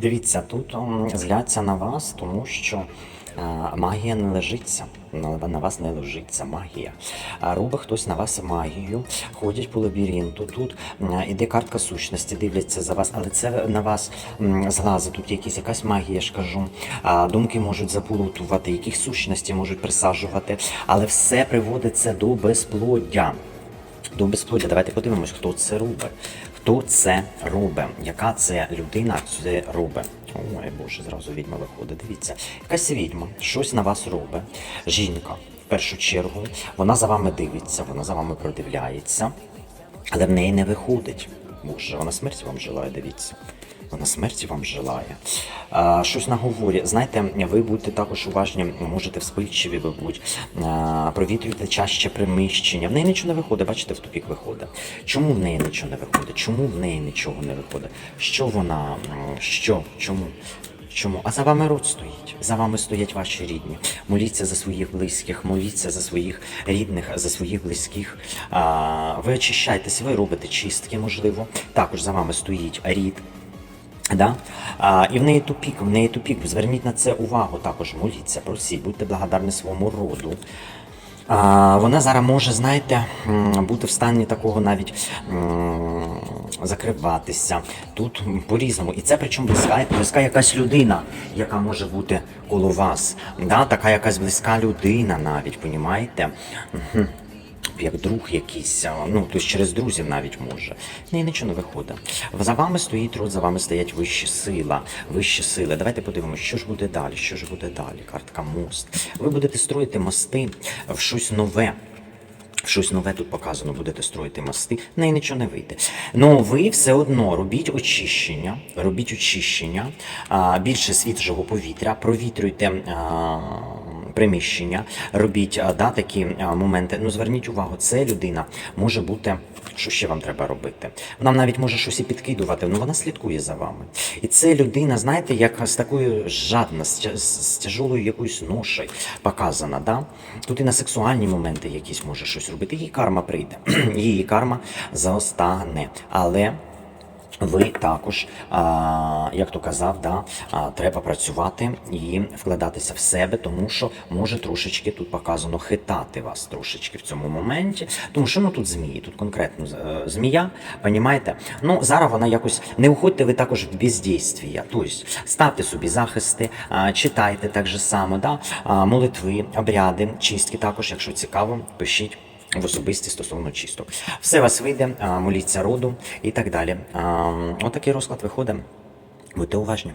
Дивіться, тут зляться на вас, тому що магія не лежиться. На, вас не лежиться магія. Робить хтось на вас магію, ходять по лабіринту. Тут іде картка сущності, дивляться за вас, але це на вас м, злазить. Тут якісь якась магія, я ж кажу. Думки можуть заплутувати, яких сущності можуть присаджувати, але все приводиться до безплоддя. До безплоддя. Давайте подивимось, хто це робить. Хто це робить? Яка це людина це робить? Ой, Боже, зразу відьма виходить. Дивіться, якась відьма щось на вас робить. Жінка, в першу чергу, вона за вами дивиться, вона за вами продивляється, але в неї не виходить. Боже, вона смерті вам желає, дивіться. Вона смерті вам желає. А, щось наговорює. Знаєте, ви будете також уважні, можете вспильчиві, ви будь а, провітрюйте чаще приміщення. В неї нічого не виходить, бачите, в тупік виходить. Чому в неї нічого не виходить? Чому в неї нічого не виходить? Що вона? Що? Чому? Чому? А за вами род стоїть. За вами стоять ваші рідні. Моліться за своїх близьких, моліться за своїх рідних, за своїх близьких. А, ви очищаєтесь, ви робите чистки, можливо. Також за вами стоїть рід. Да? А, і в неї тупік, в неї тупік. Зверніть на це увагу, також моліться, просіть, будьте благодарні своєму роду. А, вона зараз може, знаєте, бути в стані такого навіть закриватися. Тут по-різному. І це причому близька, близька якась людина, яка може бути коло вас. Да? Така якась близька людина навіть, понімаєте? Як друг якийсь, ну тобто через друзів навіть може. В неї нічого не виходить. За вами стоїть род, за вами стоять вищі сила, вищі сили. Давайте подивимося, що ж буде далі, що ж буде далі. Картка мост. Ви будете строїти мости в щось нове. Щось нове тут показано, будете строїти мости, в неї нічого не вийде. Ну ви все одно робіть очищення, робіть очищення, більше свіжого повітря, провітрюйте приміщення, робіть а, да, такі моменти. Ну зверніть увагу, це людина може бути. Що ще вам треба робити? Вона навіть може щось і підкидувати, але вона слідкує за вами. І це людина, знаєте, як з такою тя- з тяжолою якоюсь ношею показана. Да? Тут і на сексуальні моменти якісь може щось робити. Її карма прийде, її карма заостане. Але ви також, як то казав, да, треба працювати і вкладатися в себе, тому що може трошечки тут показано хитати вас трошечки в цьому моменті. Тому що ну тут змії, тут конкретно е, змія, понімаєте? Ну зараз вона якось не уходьте ви також в бездействія. Тобто ставте собі захисти, читайте так же само, да, молитви, обряди, чистки також, якщо цікаво, пишіть в особисті стосовно чисток. Все вас вийде, моліться роду і так далі. Отакий розклад виходить. Будьте уважні.